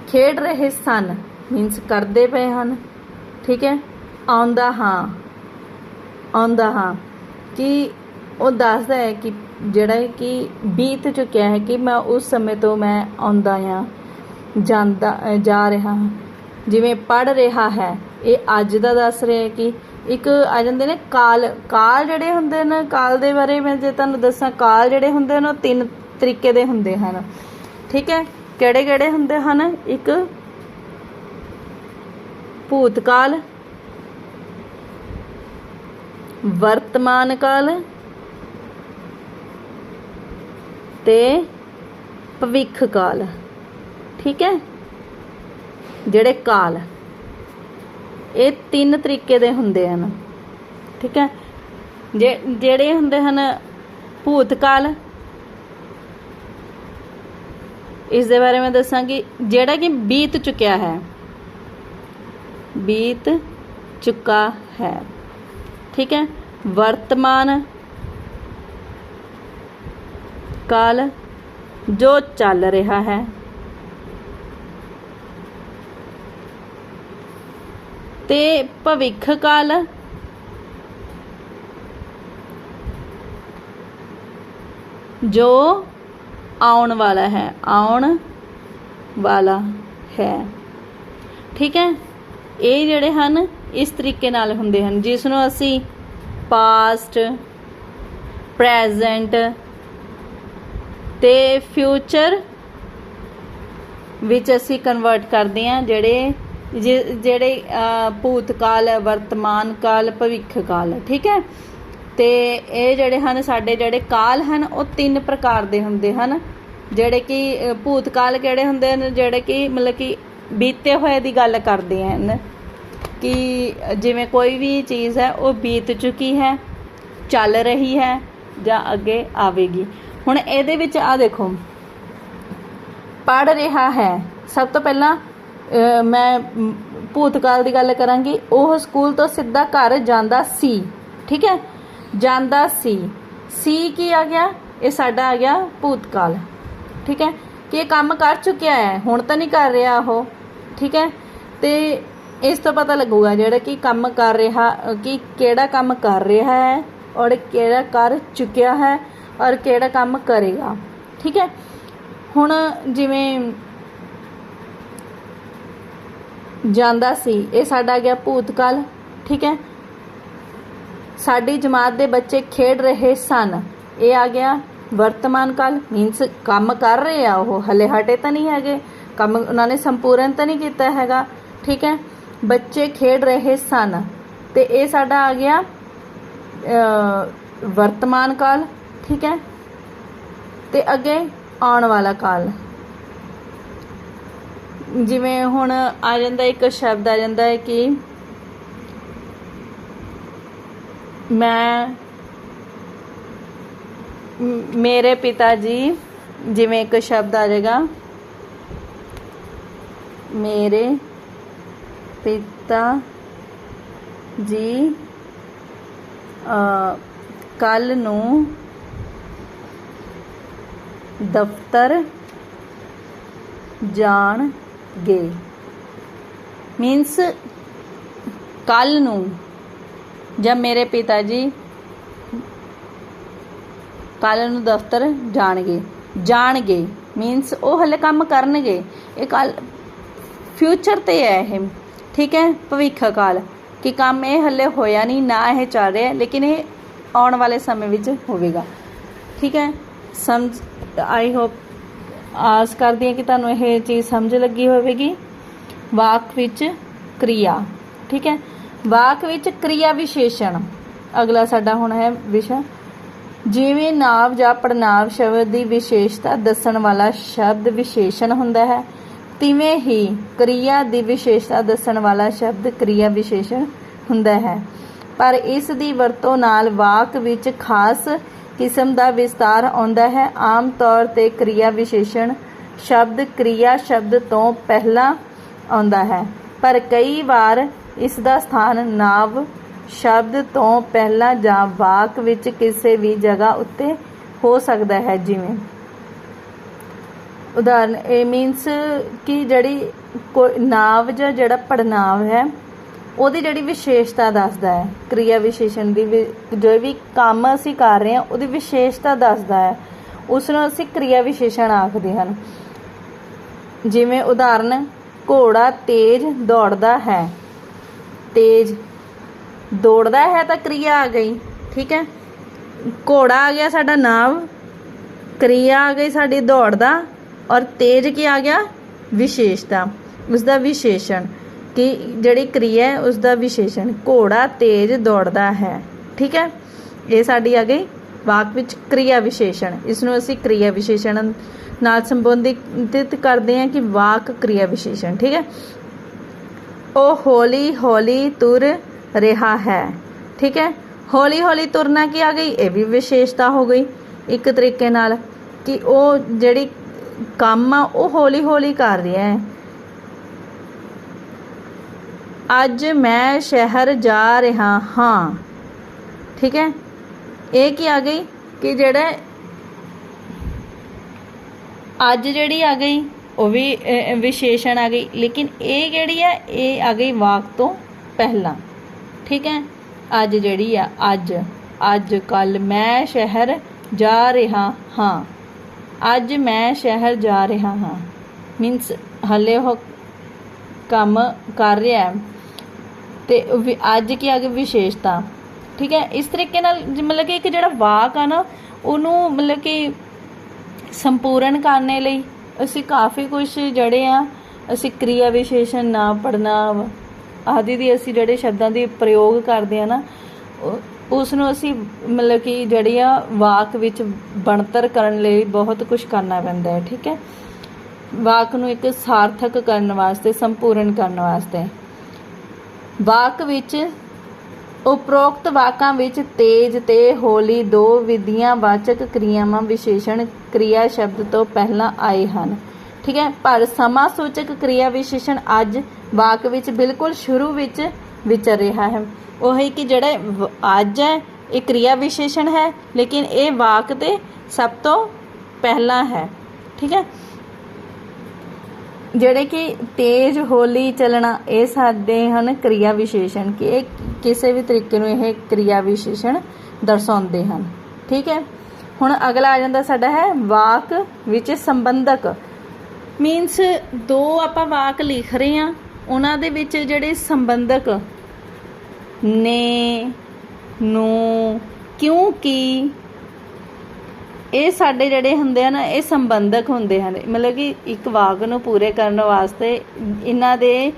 ਖੇਡ ਰਹੇ ਸਨ ਮੀਨਸ ਕਰਦੇ ਪਏ ਹਨ। ਠੀਕ ਹੈ? ਆਉਂਦਾ ਹਾਂ। ਆਉਂਦਾ ਹਾਂ। ਕਿ ਉਹ ਦੱਸਦਾ ਹੈ ਕਿ ਜਿਹੜਾ ਕਿ ਬੀਤ ਚੁੱਕਿਆ ਹੈ ਕਿ ਮੈਂ ਉਸ ਸਮੇਂ ਤੋਂ ਮੈਂ ਆਉਂਦਾ ਹਾਂ, ਜਾਂਦਾ ਜਾ ਰਿਹਾ ਹਾਂ। ਜਿਵੇਂ ਪੜ ਰਿਹਾ ਹੈ। ਇਹ ਅੱਜ ਦਾ ਦੱਸ ਰਿਹਾ ਹੈ ਕਿ ਇੱਕ ਆ ਜਾਂਦੇ ਨੇ ਕਾਲ ਕਾਲ ਜਿਹੜੇ ਹੁੰਦੇ ਨੇ, ਕਾਲ ਦੇ ਬਾਰੇ ਮੈਂ ਜੇ ਤੁਹਾਨੂੰ ਦੱਸਾਂ, ਕਾਲ ਜਿਹੜੇ ਹੁੰਦੇ ਨੇ ਉਹ ਤਿੰਨ ਤਰੀਕੇ ਦੇ ਹੁੰਦੇ ਹਨ। ਠੀਕ ਹੈ? ਕਿਹੜੇ ਕਿਹੜੇ ਹੁੰਦੇ ਹਨ? ਇੱਕ ਭੂਤ ਕਾਲ ਵਰਤਮਾਨ ਕਾਲ ਤੇ ਭਵਿੱਖ ਕਾਲ। ਠੀਕ ਹੈ? ਜਿਹੜੇ ਕਾਲ। ਇਹ ਤਿੰਨ ਤਰੀਕੇ ਦੇ ਹੁੰਦੇ ਹਨ। ਠੀਕ ਹੈ? ਜੇ, ਜਿਹੜੇ ਹੁੰਦੇ ਹਨ, ਭੂਤਕਾਲ। ਇਸ ਦੇ ਬਾਰੇ ਮੈਂ ਦੱਸਾਂਗੀ। ਜਿਹੜਾ ਕਿ ਬੀਤ ਚੁੱਕਿਆ ਹੈ। ਬੀਤ ਚੁੱਕਾ ਹੈ। ਠੀਕ ਹੈ? ਵਰਤਮਾਨ ਕਾਲ ਜੋ ਚੱਲ ਰਿਹਾ ਹੈ। ਤੇ ਭਵਿੱਖ ਕਾਲ। ਜੋ ਆਉਣ ਵਾਲਾ ਹੈ, ਆਉਣ ਵਾਲਾ ਹੈ। ਠੀਕ ਹੈ? ਇਹ ਜਿਹੜੇ ਹਨ, ਇਸ ਤਰੀਕੇ ਨਾਲ ਹੁੰਦੇ ਹਨ। ਜਿਸ ਨੂੰ ਅਸੀਂ ਪਾਸਟ ਪ੍ਰੈਜ਼ੈਂਟ ਤੇ ਫਿਊਚਰ ਵਿੱਚ ਅਸੀਂ ਕਨਵਰਟ ਕਰਦੇ ਹਾਂ, ਜਿਹੜੇ ਜਿਹੜੇ ਭੂਤ ਕਾਲ ਵਰਤਮਾਨ ਕਾਲ ਭਵਿੱਖ ਕਾਲ ਠੀਕ ਹੈ? ਤੇ ਇਹ ਜਿਹੜੇ ਹਨ ਸਾਡੇ ਜਿਹੜੇ ਕਾਲ ਹਨ ਉਹ ਤਿੰਨ ਪ੍ਰਕਾਰ ਦੇ ਹੁੰਦੇ ਹਨ। ਜਿਹੜੇ ਕਿ ਅਹ, ਭੂਤਕਾਲ ਕਿਹੜੇ ਹੁੰਦੇ ਨੇ ਜਿਹੜੇ ਕਿ ਮਤਲਬ ਕਿ ਬੀਤੇ ਹੋਏ ਦੀ ਗੱਲ ਕਰਦੇ ਹਨ। ਕਿ ਜਿਵੇਂ ਕੋਈ ਵੀ ਚੀਜ਼ ਹੈ ਉਹ ਬੀਤ ਚੁੱਕੀ ਹੈ ਚੱਲ ਰਹੀ ਹੈ ਜਾਂ ਅੱਗੇ ਆਵੇਗੀ। ਹੁਣ ਇਹਦੇ ਵਿੱਚ ਆ ਦੇਖੋ। ਪੜ ਰਿਹਾ ਹੈ। ਸਭ ਤੋਂ ਪਹਿਲਾਂ ਮੈਂ ਭੂਤਕਾਲ ਦੀ ਗੱਲ ਕਰਾਂਗੀ, ਉਹ ਸਕੂਲ ਤੋਂ ਸਿੱਧਾ ਘਰ ਜਾਂਦਾ ਸੀ, ਠੀਕ ਹੈ? ਜਾਂਦਾ ਸੀ। ਸੀ ਕੀ ਆ ਗਿਆ? ਇਹ ਸਾਡਾ ਆ ਗਿਆ ਭੂਤਕਾਲ, ਠੀਕ ਹੈ? ਕਿ ਇਹ ਕੰਮ ਕਰ ਚੁੱਕਿਆ ਹੈ, ਹੁਣ ਤਾਂ ਨਹੀਂ ਕਰ ਰਿਹਾ ਉਹ, ਠੀਕ ਹੈ? ਤੇ ਇਸ ਤੋਂ ਪਤਾ ਲੱਗੂਗਾ ਜਿਹੜਾ ਕਿ ਕੰਮ ਕਰ ਰਿਹਾ, ਕਿ ਕਿਹੜਾ ਕੰਮ ਕਰ ਰਿਹਾ ਹੈ ਔਰ ਕਿਹੜਾ ਕਰ ਚੁੱਕਿਆ ਹੈ ਔਰ ਕਿਹੜਾ ਕੰਮ ਕਰੇਗਾ, ਠੀਕ ਹੈ? ਹੁਣ ਜਿਵੇਂ ਜਾਂਦਾ ਸੀ। ਇਹ ਸਾਡਾ ਆ ਗਿਆ ਭੂਤਕਾਲ, ਠੀਕ ਹੈ? ਸਾਡੀ ਜਮਾਤ ਦੇ ਬੱਚੇ ਖੇਡ ਰਹੇ ਸਨ। ਇਹ ਆ ਗਿਆ ਵਰਤਮਾਨ ਕਾਲ ਮੀਨਸ ਕੰਮ ਕਰ ਰਹੇ ਆ ਉਹ। ਹਲੇ ਹਟੇ ਤਾਂ ਨਹੀਂ ਹੈਗੇ। ਕੰਮ ਉਹਨਾਂ ਨੇ ਸੰਪੂਰਨ ਤਾਂ ਨਹੀਂ ਕੀਤਾ ਹੈਗਾ, ਠੀਕ ਹੈ? ਬੱਚੇ ਖੇਡ ਰਹੇ ਸਨ। ਤੇ ਇਹ ਸਾਡਾ ਆ ਗਿਆ ਵਰਤਮਾਨ ਕਾਲ, ਠੀਕ ਹੈ? ਤੇ ਅੱਗੇ ਆਉਣ ਵਾਲਾ ਕਾਲ। ਜਿਵੇਂ ਹੁਣ ਆ ਜਾਂਦਾ, ਇੱਕ ਸ਼ਬਦ ਆ ਜਾਂਦਾ ਹੈ ਕਿ ਮੈਂ ਮੇਰੇ ਪਿਤਾ ਜੀ, ਜਿਵੇਂ ਇੱਕ ਸ਼ਬਦ ਆ ਜਾਏਗਾ, ਮੇਰੇ ਪਿਤਾ ਜੀ ਕੱਲ ਨੂੰ ਦਫ਼ਤਰ ਜਾਣ ਜਾਣਗੇ ਮੀਨਸ ਕੱਲ ਨੂੰ ਜਦ ਮੇਰੇ ਪਿਤਾ ਜੀ ਕੱਲ ਨੂੰ ਦਫ਼ਤਰ ਜਾਣਗੇ। ਜਾਣਗੇ। ਮੀਨਸ ਉਹ ਹਲੇ ਕੰਮ ਕਰਨਗੇ। ਇਹ ਕੱਲ ਫਿਊਚਰ ਤੇ ਹੈ ਇਹ। ਠੀਕ ਹੈ? ਭਵਿੱਖ ਕਾਲ। ਕਿ ਕੰਮ ਇਹ ਹਲੇ ਹੋਇਆ ਨਹੀਂ, ਨਾ ਇਹ ਚੱਲ ਰਿਹਾ, ਲੇਕਿਨ ਇਹ ਆਉਣ ਵਾਲੇ ਸਮੇਂ ਵਿੱਚ ਹੋਵੇਗਾ। ਠੀਕ ਹੈ? ਸਮਝ ਆਈ ਹੋਪ ਆਸ ਕਰਦੀ ਹਾਂ ਕਿ ਤੁਹਾਨੂੰ ਇਹ ਚੀਜ਼ ਸਮਝ ਲੱਗੀ ਹੋਵੇਗੀ। ਵਾਕ ਵਿੱਚ ਕਿਰਿਆ, ਠੀਕ ਹੈ? ਵਾਕ ਵਿੱਚ ਕ੍ਰਿਆ ਵਿਸ਼ੇਸ਼ਣ। ਅਗਲਾ ਸਾਡਾ ਹੁਣ ਹੈ ਵਿਸ਼ਾ। ਜਿਵੇਂ ਨਾਵ ਜਾਂ ਪੜਨਾਵ ਸ਼ਬਦ ਦੀ ਵਿਸ਼ੇਸ਼ਤਾ ਦੱਸਣ ਵਾਲਾ ਸ਼ਬਦ ਵਿਸ਼ੇਸ਼ਣ ਹੁੰਦਾ ਹੈ, ਤਿਵੇਂ ਹੀ ਕਿਰਿਆ ਦੀ ਵਿਸ਼ੇਸ਼ਤਾ ਦੱਸਣ ਵਾਲਾ ਸ਼ਬਦ ਕ੍ਰਿਆ ਵਿਸ਼ੇਸ਼ਣ ਹੁੰਦਾ ਹੈ। ਪਰ ਇਸ ਦੀ ਵਰਤੋਂ ਨਾਲ ਵਾਕ ਵਿੱਚ ਖਾਸ ਕਿਸਮ ਦਾ ਵਿਸਤਾਰ ਆਉਂਦਾ ਹੈ। ਆਮ ਤੌਰ ਤੇ ਕਿਰਿਆ ਵਿਸ਼ੇਸ਼ਣ ਸ਼ਬਦ ਕਿਰਿਆ ਸ਼ਬਦ ਤੋਂ ਪਹਿਲਾਂ ਆਉਂਦਾ ਹੈ। ਪਰ ਕਈ ਵਾਰ ਇਸ ਦਾ ਸਥਾਨ ਨਾਵ ਸ਼ਬਦ ਤੋਂ ਪਹਿਲਾਂ ਜਾਂ ਵਾਕ ਵਿੱਚ ਕਿਸੇ ਵੀ ਜਗ੍ਹਾ ਉੱਤੇ ਹੋ ਸਕਦਾ ਹੈ, ਜਿਵੇਂ ਉਦਾਹਰਨ, ਇਹ ਮੀਨਸ ਕਿ ਜਿਹੜੀ ਕੋਈ ਨਾਵ ਜਾਂ ਜਿਹੜਾ ਪੜਨਾਵ ਹੈ ਉਹਦੀ ਜਿਹੜੀ ਵਿਸ਼ੇਸ਼ਤਾ ਦੱਸਦਾ ਹੈ, ਕਿਰਿਆ ਵਿਸ਼ੇਸ਼ਣ ਦੀ ਵੀ- ਜੋ ਵੀ ਕੰਮ ਅਸੀਂ ਕਰ ਰਹੇ ਹਾਂ, ਉਹਦੀ ਵਿਸ਼ੇਸ਼ਤਾ ਦੱਸਦਾ ਹੈ। ਉਸ ਨੂੰ ਅਸੀਂ ਕਿਰਿਆ ਵਿਸ਼ੇਸ਼ਣ ਆਖਦੇ ਹਨ। ਜਿਵੇਂ ਉਦਾਹਰਨ, ਘੋੜਾ ਤੇਜ਼ ਦੌੜਦਾ ਹੈ। ਤੇਜ਼ ਦੌੜਦਾ ਹੈ ਤਾਂ ਕਿਰਿਆ ਆ ਗਈ, ਠੀਕ ਹੈ? ਘੋੜਾ ਆ ਗਿਆ ਸਾਡਾ ਨਾਮ ਕਿਰਿਆ ਆ ਗਈ ਸਾਡੀ ਦੌੜਦਾ ਔਰ ਤੇਜ਼ ਕੀ ਆ ਗਿਆ? ਵਿਸ਼ੇਸ਼ਤਾ। ਉਸ ਦਾ ਵਿਸ਼ੇਸ਼ਣ। ਕਿ ਜਿਹੜੀ ਕਿਰਿਆ ਹੈ, ਉਸ ਦਾ ਵਿਸ਼ੇਸ਼ਣ ਘੋੜਾ ਤੇਜ਼ ਦੌੜਦਾ ਹੈ। ਠੀਕ ਹੈ? ਇਹ ਸਾਡੀ ਆ ਗਈ ਵਾਕ ਵਿੱਚ ਕਿਰਿਆ ਵਿਸ਼ੇਸ਼ਣ। ਇਸ ਨੂੰ ਅਸੀਂ ਕਿਰਿਆ ਵਿਸ਼ੇਸ਼ਣ ਨਾਲ ਸੰਬੰਧਿਤ ਕਰਦੇ ਹਾਂ ਕਿ ਵਾਕ ਕਿਰਿਆ ਵਿਸ਼ੇਸ਼ਣ। ਠੀਕ ਹੈ? ਉਹ ਹੌਲੀ ਹੌਲੀ ਤੁਰ ਰਿਹਾ ਹੈ। ਠੀਕ ਹੈ? ਹੌਲੀ ਹੌਲੀ ਤੁਰਨਾ ਕੀ ਆ ਗਈ? ਇਹ ਵੀ ਵਿਸ਼ੇਸ਼ਤਾ ਹੋ ਗਈ ਇੱਕ ਤਰੀਕੇ ਨਾਲ ਕਿ ਉਹ ਜਿਹੜੀ ਕੰਮ ਆ, ਉਹ ਹੌਲੀ ਹੌਲੀ ਕਰ ਰਿਹਾ ਹੈ। ਅੱਜ ਮੈਂ ਸ਼ਹਿਰ ਜਾ ਰਿਹਾ ਹਾਂ। ਠੀਕ ਹੈ? ਇਹ ਕੀ ਆ ਗਈ? ਕਿ ਜਿਹੜਾ ਅੱਜ ਜਿਹੜੀ ਆ ਗਈ, ਉਹ ਵੀ ਵਿਸ਼ੇਸ਼ਣ ਆ ਗਈ। ਲੇਕਿਨ ਇਹ ਜਿਹੜੀ ਆ? ਇਹ ਆ ਗਈ ਵਾਕ ਤੋਂ ਪਹਿਲਾਂ। ਠੀਕ ਹੈ? ਅੱਜ ਜਿਹੜੀ ਆ, ਅੱਜ। ਅੱਜ ਕੱਲ ਮੈਂ ਸ਼ਹਿਰ ਜਾ ਰਿਹਾ ਹਾਂ। ਅੱਜ ਮੈਂ ਸ਼ਹਿਰ ਜਾ ਰਿਹਾ ਹਾਂ। ਮੀਨਸ ਹਲੇ ਉਹ ਕੰਮ ਕਰ ਰਿਹਾ ਹੈ। ਤੇ ਵਿ- ਅੱਜ ਕੀ ਆ ਗਈ ਵਿਸ਼ੇਸ਼ਤਾ। ਠੀਕ ਹੈ? ਇਸ ਤਰੀਕੇ ਨਾਲ ਮਤਲਬ ਕਿ ਇੱਕ ਜਿਹੜਾ ਵਾਕ ਆ ਨਾ, ਉਹਨੂੰ ਮਤਲਬ ਕਿ ਸੰਪੂਰਨ ਕਰਨੇ ਲਈ ਅਸੀਂ ਕਾਫੀ ਕੁਝ ਜਿਹੜੇ ਆ, ਅਸੀਂ ਕਿਰਿਆ ਵਿਸ਼ੇਸ਼ਣ ਨਾ ਪੜਨਾ ਆਦਿ ਦੀ ਅਸੀਂ ਜਿਹੜੇ ਸ਼ਬਦਾਂ ਦੀ ਪ੍ਰਯੋਗ ਕਰਦੇ ਆ ਨਾ, ਉਹ- ਉਸ ਨੂੰ ਅਸੀਂ ਮਤਲਬ ਕਿ ਜਿਹੜੀ ਆ ਵਾਕ ਵਿੱਚ ਬਣਤਰ ਕਰਨ ਲਈ ਬਹੁਤ ਕੁਝ ਕਰਨਾ ਪੈਂਦਾ ਹੈ, ਠੀਕ ਹੈ? ਵਾਕ ਨੂੰ ਇੱਕ ਸਾਰਥਕ ਕਰਨ ਵਾਸਤੇ, ਸੰਪੂਰਨ ਕਰਨ ਵਾਸਤੇ। ਵਾਕ ਵਿੱਚ, ਉਪਰੋਕਤ ਵਾਕਾਂ ਵਿੱਚ ਤੇਜ ਤੇ ਹੌਲੀ ਦੋ ਵਿਧੀਆਂ ਵਾਚਕ ਕਿਰਿਆਵਾਂ ਵਿਸ਼ੇਸ਼ਣ ਕਿਰਿਆ ਸ਼ਬਦ ਤੋਂ ਪਹਿਲਾਂ ਆਏ ਹਨ। ਠੀਕ ਹੈ, ਪਰ ਸਮਾਂ ਸੂਚਕ ਕਿਰਿਆ ਵਿਸ਼ੇਸ਼ਣ ਅੱਜ ਵਾਕ ਵਿੱਚ ਬਿਲਕੁਲ ਸ਼ੁਰੂ ਵਿੱਚ ਵਿਚਰ ਰਿਹਾ ਹੈ। ਉਹੀ ਕਿ ਜਿਹੜਾ ਅੱਜ ਹੈ, ਇਹ ਕਿਰਿਆ ਵਿਸ਼ੇਸ਼ਣ ਹੈ, ਲੇਕਿਨ ਇਹ ਵਾਕ 'ਤੇ ਸਭ ਤੋਂ ਪਹਿਲਾਂ ਹੈ। ਠੀਕ ਹੈ ਜਿਹੜੇ ਕਿ ਤੇਜ਼ ਹੋਲੀ ਚੱਲਣਾ ਇਹ ਸਾਡੇ ਹਨ ਕਿਰਿਆ ਵਿਸ਼ੇਸ਼ਣ ਕਿ ਇਹ ਕਿਸੇ ਵੀ ਤਰੀਕੇ ਨੂੰ ਇਹ ਕਿਰਿਆ ਵਿਸ਼ੇਸ਼ਣ ਦਰਸਾਉਂਦੇ ਹਨ। ਠੀਕ ਹੈ? ਹੁਣ ਅਗਲਾ ਆ ਜਾਂਦਾ ਸਾਡਾ ਹੈ ਵਾਕ ਵਿੱਚ ਸੰਬੰਧਕ। ਮੀਨਸ ਦੋ ਆਪਾਂ ਵਾਕ ਲਿਖ ਰਹੇ ਹਾਂ, ਉਹਨਾਂ ਦੇ ਵਿੱਚ ਜਿਹੜੇ ਸੰਬੰਧਕ ਨੇ, ਨੂੰ ਕਿਉਂਕਿ ਇਹ ਸਾਡੇ ਜਿਹੜੇ ਹੁੰਦੇ ਆ ਨਾ, ਇਹ ਸੰਬੰਧਕ ਹੁੰਦੇ ਹਨ। ਮਤਲਬ ਕਿ ਇੱਕ ਵਾਕ ਨੂੰ ਪੂਰੇ ਕਰਨ ਵਾਸਤੇ ਇਹਨਾਂ ਦੇ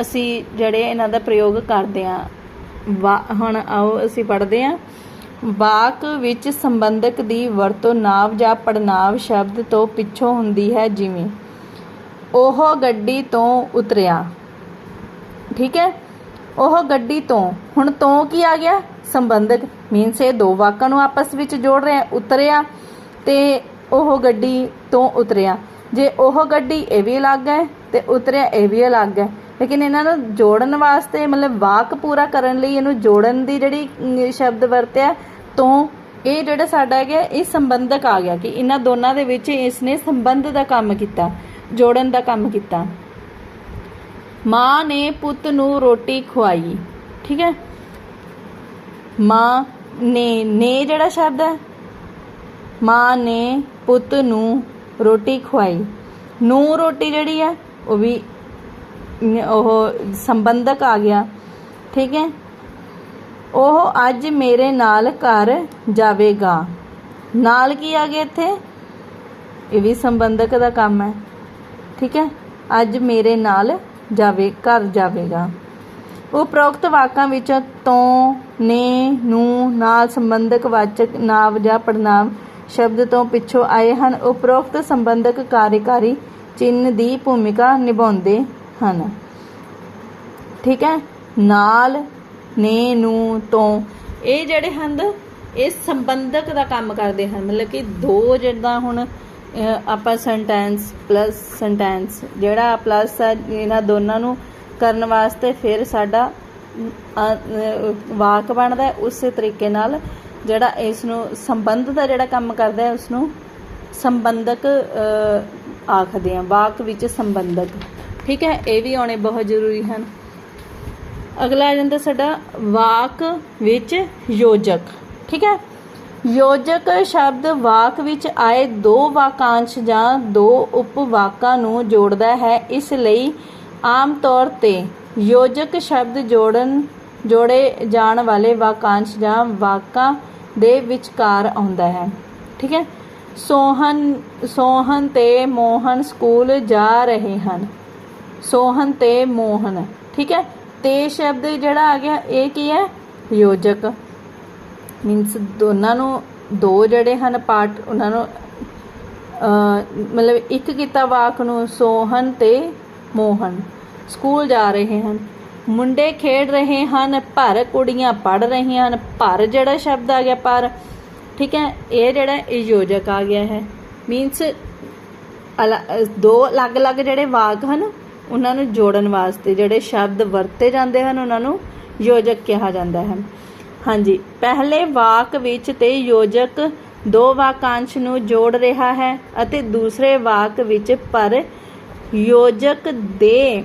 ਅਸੀਂ ਜਿਹੜੇ ਇਹਨਾਂ ਦਾ ਪ੍ਰਯੋਗ ਕਰਦੇ ਆ ਹੁਣ ਆਓ ਅਸੀਂ ਪੜ੍ਹਦੇ ਆ ਵਾਕ ਵਿੱਚ ਸੰਬੰਧਕ ਦੀ ਵਰਤੋਂ ਨਾਵ ਜਾਂ ਪੜਨਾਵ ਸ਼ਬਦ ਤੋਂ ਪਿੱਛੋਂ ਹੁੰਦੀ ਹੈ ਜਿਵੇਂ ਉਹ ਗੱਡੀ ਤੋਂ ਉਤਰਿਆ। ਠੀਕ ਹੈ? ਉਹ ਗੱਡੀ ਤੋਂ। ਹੁਣ ਤੋਂ ਕੀ ਆ ਗਿਆ? ਸੰਬੰਧਕ। ਮੀਨਸ ਇਹ ਦੋ ਵਾਕਾਂ ਨੂੰ ਆਪਸ ਵਿੱਚ ਜੋੜ ਰਿਹਾ ਉਤਰਿਆ ਤੇ ਉਹ ਗੱਡੀ ਤੋਂ ਉਤਰਿਆ। ਜੇ ਉਹ ਗੱਡੀ ਇਹ ਵੀ ਅਲੱਗ ਹੈ ਤੇ ਉਤਰਿਆ ਇਹ ਵੀ ਅਲੱਗ ਹੈ। ਲੇਕਿਨ ਇਹਨਾਂ ਨੂੰ ਜੋੜਨ ਵਾਸਤੇ ਮਤਲਬ ਵਾਕ ਪੂਰਾ ਕਰਨ ਲਈ ਇਹਨੂੰ ਜੋੜਨ ਦੀ ਜਿਹੜੀ ਸ਼ਬਦ ਵਰਤਿਆ ਤੋਂ ਇਹ ਜਿਹੜਾ ਸਾਡਾ ਹੈਗਾ ਇਹ ਸੰਬੰਧਕ ਆ ਗਿਆ ਕਿ ਇਹਨਾਂ ਦੋਨਾਂ ਦੇ ਵਿੱਚ ਇਸ ਨੇ ਸੰਬੰਧ ਦਾ ਕੰਮ ਕੀਤਾ, ਜੋੜਨ ਦਾ ਕੰਮ ਕੀਤਾ। ਮਾਂ ਨੇ ਪੁੱਤ ਨੂੰ ਰੋਟੀ ਖਵਾਈ ਠੀਕ ਹੈ? ਮਾਂ ਨੇ ਨੇ ਜਿਹੜਾ ਸ਼ਬਦ ਹੈ ਮਾਂ ਨੇ ਪੁੱਤ ਨੂੰ ਰੋਟੀ ਖਵਾਈ। ਨੂੰ ਰੋਟੀ ਜਿਹੜੀ ਹੈ ਉਹ ਵੀ ਉਹ ਸੰਬੰਧਕ ਆ ਗਿਆ। ਠੀਕ ਹੈ? ਉਹ ਅੱਜ ਮੇਰੇ ਨਾਲ ਘਰ ਜਾਵੇਗਾ। ਨਾਲ ਕੀ ਆ ਗਿਆ ਇੱਥੇ? ਇਹ ਵੀ ਸੰਬੰਧਕ ਦਾ ਕੰਮ ਹੈ। ਠੀਕ ਹੈ? ਅੱਜ ਮੇਰੇ ਨਾਲ ਜਾਵੇ, ਘਰ ਜਾਵੇਗਾ। ਉਪਰੋਕਤ ਵਾਕਾਂ ਵਿੱਚੋਂ ਤੋਂ, ਨੇ, ਨੂੰ ਨਾਲ ਸੰਬੰਧਕ ਵਾਚਕ ਨਾਂਵ ਜਾਂ ਪੜਨਾਮ ਸ਼ਬਦ ਤੋਂ ਪਿੱਛੋਂ ਆਏ ਹਨ ਉਪਰੋਕਤ ਸੰਬੰਧਕ ਕਾਰਜਕਾਰੀ ਚਿੰਨ੍ਹ ਦੀ ਭੂਮਿਕਾ ਨਿਭਾਉਂਦੇ ਹਨ। ਠੀਕ ਹੈ? ਨਾਲ, ਨੇ, ਨੂੰ, ਤੋਂ। ਇਹ ਜਿਹੜੇ ਹਨ, ਇਹ ਸੰਬੰਧਕ ਦਾ ਕੰਮ ਕਰਦੇ ਹਨ। ਮਤਲਬ ਕਿ ਦੋ ਜਿੱਦਾਂ ਹੁਣ ਆਪਾਂ ਸੈਂਟੈਂਸ ਪਲੱਸ ਸੈਂਟੈਂਸ ਜਿਹੜਾ ਪਲੱਸ ਆ, ਇਹਨਾਂ ਦੋਨਾਂ ਨੂੰ ਕਰਨ ਵਾਸਤੇ ਫਿਰ ਸਾਡਾ ਵਾਕ ਬਣਦਾ ਉਸੇ ਤਰੀਕੇ ਨਾਲ ਜਿਹੜਾ ਇਸ ਨੂੰ ਸੰਬੰਧ ਦਾ ਜਿਹੜਾ ਕੰਮ ਕਰਦਾ ਹੈ ਉਸ ਨੂੰ ਸੰਬੰਧਕ ਆਖਦੇ ਆ ਵਾਕ ਵਿੱਚ ਸੰਬੰਧਕ। ਠੀਕ ਹੈ? ਇਹ ਵੀ ਆਉਣੇ ਬਹੁਤ ਜ਼ਰੂਰੀ ਹਨ। ਅਗਲਾ ਆ ਜਾਂਦਾ ਸਾਡਾ ਵਾਕ ਵਿੱਚ ਯੋਜਕ। ਠੀਕ ਹੈ? ਯੋਜਕ ਸ਼ਬਦ ਵਾਕ ਵਿੱਚ ਆਏ ਦੋ ਵਾਕਾਂਸ਼ ਜਾਂ ਦੋ ਉਪਵਾਕਾਂ ਨੂੰ ਜੋੜਦਾ ਹੈ। ਇਸ ਲਈ ਆਮ ਤੌਰ ਤੇ ਯੋਜਕ ਸ਼ਬਦ ਜੋੜਨ ਜੋੜੇ ਜਾਣ ਵਾਲੇ ਵਾਕਾਂਸ਼ ਜਾਂ ਵਾਕਾਂ ਦੇ ਵਿਚਕਾਰ ਆਉਂਦਾ ਹੈ। ਠੀਕ ਹੈ? ਸੋਹਨ ਸੋਹਨ ਤੇ ਮੋਹਨ ਸਕੂਲ ਜਾ ਰਹੇ ਹਨ। ਸੋਹਨ ਤੇ ਮੋਹਨ ਠੀਕ ਹੈ? ਤੇ ਸ਼ਬਦ ਜਿਹੜਾ ਆ ਗਿਆ, ਇਹ ਕੀ ਹੈ? ਯੋਜਕ। ਮੀਨਸ ਦੋਨਾਂ ਨੂੰ ਦੋ ਜਿਹੜੇ ਹਨ ਪਾਰਟ ਉਹਨਾਂ ਨੂੰ ਮਤਲਬ ਇੱਕ ਕੀਤਾ ਵਾਕ ਨੂੰ ਸੋਹਨ ਤੇ ਮੋਹਨ ਸਕੂਲ ਜਾ ਰਹੇ ਹਨ। ਮੁੰਡੇ ਖੇਡ ਰਹੇ ਹਨ, ਪਰ ਕੁੜੀਆਂ ਪੜ ਰਹੀਆਂ ਹਨ। ਪਰ ਜਿਹੜਾ ਸ਼ਬਦ ਆ ਗਿਆ ਪਰ, ਠੀਕ ਹੈ, ਇਹ ਜਿਹੜਾ ਯੋਜਕ ਆ ਗਿਆ ਹੈ। ਮੀਨਸ ਦੋ ਅਲੱਗ-ਅਲੱਗ ਜਿਹੜੇ ਵਾਕ ਹਨ, ਉਹਨਾਂ ਨੂੰ ਜੋੜਨ ਵਾਸਤੇ ਜਿਹੜੇ ਸ਼ਬਦ ਵਰਤੇ ਜਾਂਦੇ ਹਨ, ਉਹਨਾਂ ਨੂੰ ਯੋਜਕ ਕਿਹਾ ਜਾਂਦਾ ਹੈ। ਹਾਂਜੀ, ਪਹਿਲੇ ਵਾਕ ਵਿੱਚ ਤੇ ਯੋਜਕ ਦੋ ਵਾਕਾਂਸ਼ ਨੂੰ ਜੋੜ ਰਿਹਾ ਹੈ ਅਤੇ ਦੂਸਰੇ ਵਾਕ ਵਿੱਚ ਪਰ ਯੋਜਕ ਦੇ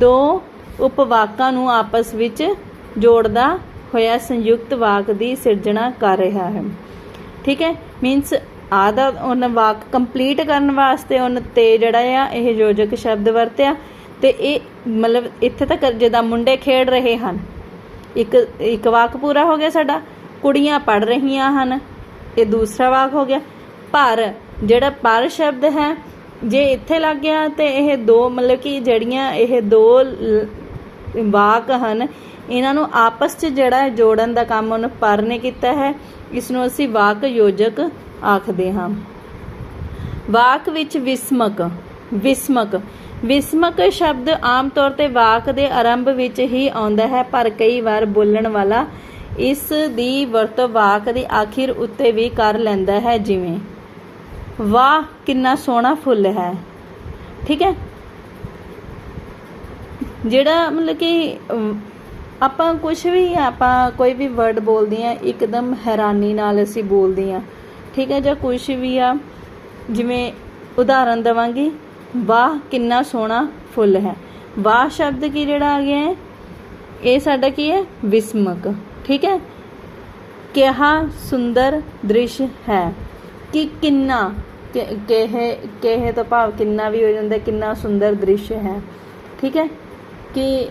ਦੋ ਉਪਵਾਕਾਂ ਨੂੰ ਆਪਸ ਵਿੱਚ ਜੋੜਦਾ ਹੋਇਆ ਸੰਯੁਕਤ ਵਾਕ ਦੀ ਸਿਰਜਣਾ ਕਰ ਰਿਹਾ ਹੈ। ਠੀਕ ਹੈ? ਮੀਨਸ ਆਦਾ ਉਹਨ ਵਾਕ ਕੰਪਲੀਟ ਕਰਨ ਵਾਸਤੇ ਉਹਨ ਤੇ ਜਿਹੜਾ ਆ, ਇਹ ਯੋਜਕ ਸ਼ਬਦ ਵਰਤਿਆ ਤੇ ਇਹ ਮਤਲਬ ਇੱਥੇ ਤੱਕ ਜਿੱਦਾਂ ਮੁੰਡੇ ਖੇਡ ਰਹੇ ਹਨ, ਇੱਕ ਇੱਕ ਵਾਕ ਪੂਰਾ ਹੋ ਗਿਆ ਸਾਡਾ, ਕੁੜੀਆਂ ਪੜ ਰਹੀਆਂ ਹਨ, ਇਹ ਦੂਸਰਾ ਵਾਕ ਹੋ ਗਿਆ। ਪਰ ਜਿਹੜਾ ਪਰ ਸ਼ਬਦ ਹੈ, ਜੇ ਇੱਥੇ ਲੱਗ ਗਿਆ ਤੇ ਇਹ ਦੋ ਮਤਲਬ ਕਿ ਜਿਹੜੀਆਂ ਇਹ ਦੋ ਵਾਕ ਹਨ। ਇਹਨਾਂ ਨੂੰ ਆਪਸ 'ਚ ਜਿਹੜਾ ਜੋੜਨ ਦਾ ਕੰਮ ਉਹਨੇ ਪਰ ਨੇ ਕੀਤਾ ਹੈ। ਇਸ ਨੂੰ ਅਸੀਂ ਵਾਕ ਯੋਜਕ ਆਖਦੇ ਹਾਂ। ਵਾਕ ਵਿੱਚ ਵਿਸਮਕ ਵਿਸਮਕ। ਵਿਸਮਕ ਸ਼ਬਦ ਆਮ ਤੌਰ ਤੇ ਵਾਕ ਦੇ ਆਰੰਭ ਵਿੱਚ ਹੀ ਆਉਂਦਾ ਹੈ, ਪਰ ਕਈ ਵਾਰ ਬੋਲਣ ਵਾਲਾ ਇਸ ਦੀ ਵਰਤੋਂ ਵਾਕ ਦੇ ਆਖਿਰ ਉੱਤੇ ਵੀ ਕਰ ਲੈਂਦਾ ਹੈ, ਜਿਵੇਂ, ਵਾਹ, ਕਿੰਨਾ ਸੋਹਣਾ ਫੁੱਲ ਹੈ। ਠੀਕ ਹੈ? ਜਿਹੜਾ ਮਤਲਬ ਕਿ ਆਪਾਂ ਕੁਝ ਵੀ ਆਪਾਂ ਕੋਈ ਵੀ ਵਰਡ ਬੋਲਦੇ ਆ ਇੱਕਦਮ ਹੈਰਾਨੀ ਨਾਲ ਅਸੀਂ ਬੋਲਦੇ ਆ ਠੀਕ ਹੈ, ਜਾਂ ਕੁਝ ਵੀ ਆ, ਜਿਵੇਂ ਉਦਾਹਰਨ ਦਵਾਂਗੀ, ਵਾਹ ਕਿੰਨਾ ਸੋਹਣਾ ਫੁੱਲ ਹੈ। ਵਾਹ ਸ਼ਬਦ ਕੀ ਜਿਹੜਾ ਆ ਗਿਆ ਹੈ? ਇਹ ਸਾਡਾ ਕੀ ਹੈ? ਵਿਸਮਕ। ਠੀਕ ਹੈ? ਕਿਹਾ ਸੁੰਦਰ ਦ੍ਰਿਸ਼ ਹੈ। ਕਿ ਕਿੰਨਾ ਕਿਹੇ ਕਿਹੇ ਤੋਂ ਭਾਵ ਕਿੰਨਾ ਵੀ ਹੋ ਜਾਂਦਾ, ਕਿੰਨਾ ਸੁੰਦਰ ਦ੍ਰਿਸ਼ ਹੈ। ਠੀਕ ਹੈ? ਕਿ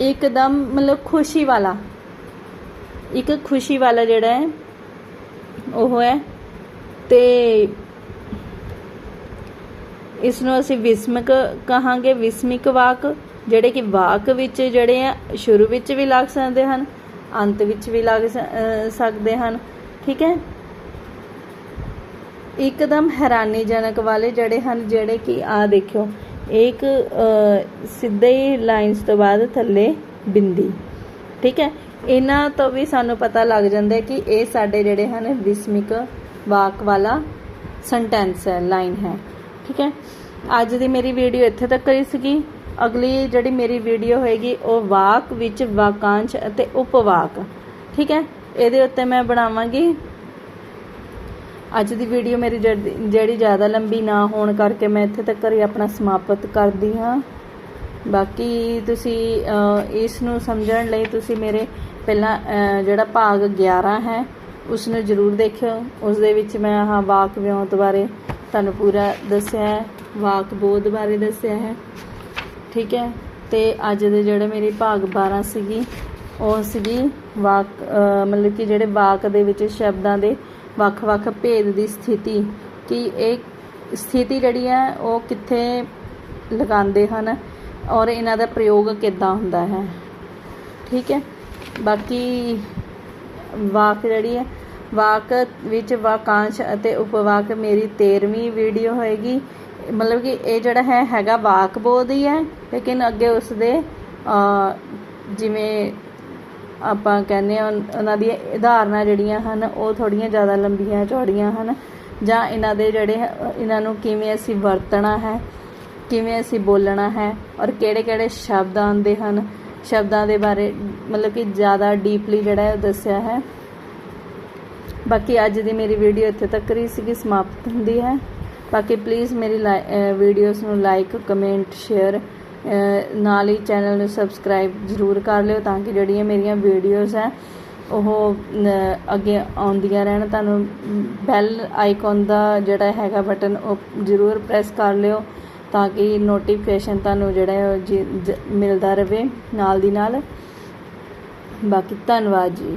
ਇੱਕਦਮ ਮਤਲਬ ਖੁਸ਼ੀ ਵਾਲਾ, ਇੱਕ ਖੁਸ਼ੀ ਵਾਲਾ ਜਿਹੜਾ ਹੈ, ਉਹ ਹੈ। ਤੇ ਇਸ ਨੂੰ ਅਸੀਂ ਵਿਸਮਕ ਕਹਾਂਗੇ, ਵਿਸਮਿਕ ਵਾਕ, ਜਿਹੜੇ ਕਿ ਵਾਕ ਵਿੱਚ ਜਿਹੜੇ ਆ, ਸ਼ੁਰੂ ਵਿੱਚ ਵੀ ਲੱਗ ਸਕਦੇ ਹਨ, ਅੰਤ ਵਿੱਚ ਵੀ ਲੱਗ ਸਕਦੇ ਹਨ। ਠੀਕ ਹੈ? ਇੱਕਦਮ ਹੈਰਾਨੀਜਨਕ ਵਾਲੇ ਜਿਹੜੇ ਹਨ, ਜਿਹੜੇ ਕਿ ਆ ਦੇਖਿਓ। ਇੱਕ ਸਿੱਧੇ ਹੀ ਲਾਈਨਸ ਤੋਂ ਬਾਅਦ ਥੱਲੇ ਬਿੰਦੀ। ਠੀਕ ਹੈ? ਇਹਨਾਂ ਤੋਂ ਵੀ ਸਾਨੂੰ ਪਤਾ ਲੱਗ ਜਾਂਦਾ ਕਿ ਇਹ ਸਾਡੇ ਜਿਹੜੇ ਹਨ, ਵਿਸਮਿਕ ਵਾਕ ਵਾਲਾ ਸੈਂਟੈਂਸ ਹੈ ਲਾਈਨ ਹੈ। ਠੀਕ ਹੈ? ਅੱਜ ਦੀ ਮੇਰੀ ਵੀਡੀਓ ਇੱਥੇ ਤੱਕ ਹੀ ਸੀਗੀ। ਅਗਲੀ ਜਿਹੜੀ ਮੇਰੀ ਵੀਡੀਓ ਹੋਏਗੀ, ਉਹ ਵਾਕ ਵਿੱਚ ਵਾਕਾਂਸ਼ ਅਤੇ ਉਪਵਾਕ। ਠੀਕ ਹੈ? ਇਹਦੇ ਉੱਤੇ ਮੈਂ ਬਣਾਵਾਂਗੀ ਅੱਜ ਦੀ ਵੀਡੀਓ ਮੇਰੀ ਜਿਹੜੀ ਜ਼ਿਆਦਾ ਲੰਬੀ ਨਾ ਹੋਣ ਕਰਕੇ ਮੈਂ ਇੱਥੇ ਤੱਕ ਹੀ ਆਪਣਾ ਸਮਾਪਤ ਕਰਦੀ ਹਾਂ। ਬਾਕੀ ਤੁਸੀਂ ਇਸ ਨੂੰ ਸਮਝਣ ਲਈ ਤੁਸੀਂ ਮੇਰੇ ਪਹਿਲਾਂ ਜਿਹੜਾ ਭਾਗ 11 ਹੈ ਉਸ ਨੂੰ ਜ਼ਰੂਰ ਦੇਖਿਓ। ਉਸ ਦੇ ਵਿੱਚ ਮੈਂ ਆਹ ਵਾਕ ਵਿਉਂਤ ਬਾਰੇ ਤੁਹਾਨੂੰ ਪੂਰਾ ਦੱਸਿਆ ਹੈ, ਵਾਕ ਬੋਧ ਬਾਰੇ ਦੱਸਿਆ ਹੈ। ਠੀਕ ਹੈ? ਤੇ ਅੱਜ ਦੇ ਜਿਹੜੇ ਮੇਰੀ ਭਾਗ 12 ਸੀਗੀ, ਉਹ ਸੀਗੀ ਵਾਕ ਮਤਲਬ ਕਿ ਜਿਹੜੇ ਵਾਕ ਦੇ ਵਿੱਚ ਸ਼ਬਦਾਂ ਦੇ ਵੱਖ-ਵੱਖ ਭੇਦ ਦੀ ਸਥਿਤੀ ਕਿ ਇਹ ਸਥਿਤੀ ਜਿਹੜੀ ਹੈ ਉਹ ਕਿੱਥੇ ਲਗਾਉਂਦੇ ਹਨ ਔਰ ਇਹਨਾਂ ਦਾ ਪ੍ਰਯੋਗ ਕਿੱਦਾਂ ਹੁੰਦਾ ਹੈ। ਠੀਕ ਹੈ? ਬਾਕੀ ਵਾਕ ਜਿਹੜੀ ਹੈ, ਵਾਕ ਵਿੱਚ ਵਾਕਾਂਸ਼ ਅਤੇ ਉਪਵਾਕ ਮੇਰੀ 13ਵੀਂ ਵੀਡੀਓ ਹੋਏਗੀ। ਮਤਲਬ ਕਿ ਇਹ ਜਿਹੜਾ ਹੈ, ਹੈਗਾ ਵਾਕ ਬੋਧ ਹੀ ਹੈ, ਲੇਕਿਨ ਅੱਗੇ ਉਸ ਦੇ ਜਿਵੇਂ ਆਪਾਂ ਕਹਿੰਦੇ ਹਾਂ ਉਹਨਾਂ ਦੀਆਂ ਉਦਾਹਰਨਾਂ ਜਿਹੜੀਆਂ ਹਨ, ਉਹ ਥੋੜੀਆਂ ਜ਼ਿਆਦਾ ਲੰਬੀਆਂ ਚੌੜੀਆਂ ਹਨ ਜਾਂ ਇਹਨਾਂ ਦੇ ਜਿਹੜੇ ਇਹਨਾਂ ਨੂੰ ਕਿਵੇਂ ਅਸੀਂ ਵਰਤਣਾ ਹੈ, ਕਿਵੇਂ ਅਸੀਂ ਬੋਲਣਾ ਹੈ ਔਰ ਕਿਹੜੇ ਕਿਹੜੇ ਸ਼ਬਦ ਆਉਂਦੇ ਹਨ, ਸ਼ਬਦਾਂ ਦੇ ਬਾਰੇ ਮਤਲਬ ਕਿ ਜ਼ਿਆਦਾ ਡੀਪਲੀ ਜਿਹੜਾ ਹੈ ਉਹ ਦੱਸਿਆ ਹੈ। ਬਾਕੀ ਅੱਜ ਦੀ ਮੇਰੀ ਵੀਡੀਓ ਇੱਥੇ ਤੱਕ ਹੀ ਸੀਗੀ, ਸਮਾਪਤ ਹੁੰਦੀ ਹੈ। ਬਾਕੀ ਪਲੀਜ਼ ਮੇਰੀ ਵੀਡੀਓਜ਼ ਨੂੰ ਲਾਈਕ ਕਮੈਂਟ ਸ਼ੇਅਰ ਨਾਲ ਹੀ ਚੈਨਲ ਨੂੰ ਸਬਸਕ੍ਰਾਈਬ ਜ਼ਰੂਰ ਕਰ ਲਿਓ ਤਾਂ ਕਿ ਜਿਹੜੀਆਂ ਮੇਰੀਆਂ ਵੀਡੀਓਜ਼ ਹੈ, ਉਹ ਅੱਗੇ ਆਉਂਦੀਆਂ ਰਹਿਣ। ਤੁਹਾਨੂੰ ਬੈਲ ਆਈਕਨ ਦਾ ਜਿਹੜਾ ਹੈਗਾ ਬਟਨ ਉਹ ਜ਼ਰੂਰ ਪ੍ਰੈਸ ਕਰ ਲਿਓ ਤਾਂ ਕਿ ਨੋਟੀਫਿਕੇਸ਼ਨ ਤੁਹਾਨੂੰ ਜਿਹੜਾ ਉਹ ਜੀ- ਮਿਲਦਾ ਰਹੇ ਨਾਲ ਦੀ ਨਾਲ। ਬਾਕੀ ਧੰਨਵਾਦ ਜੀ।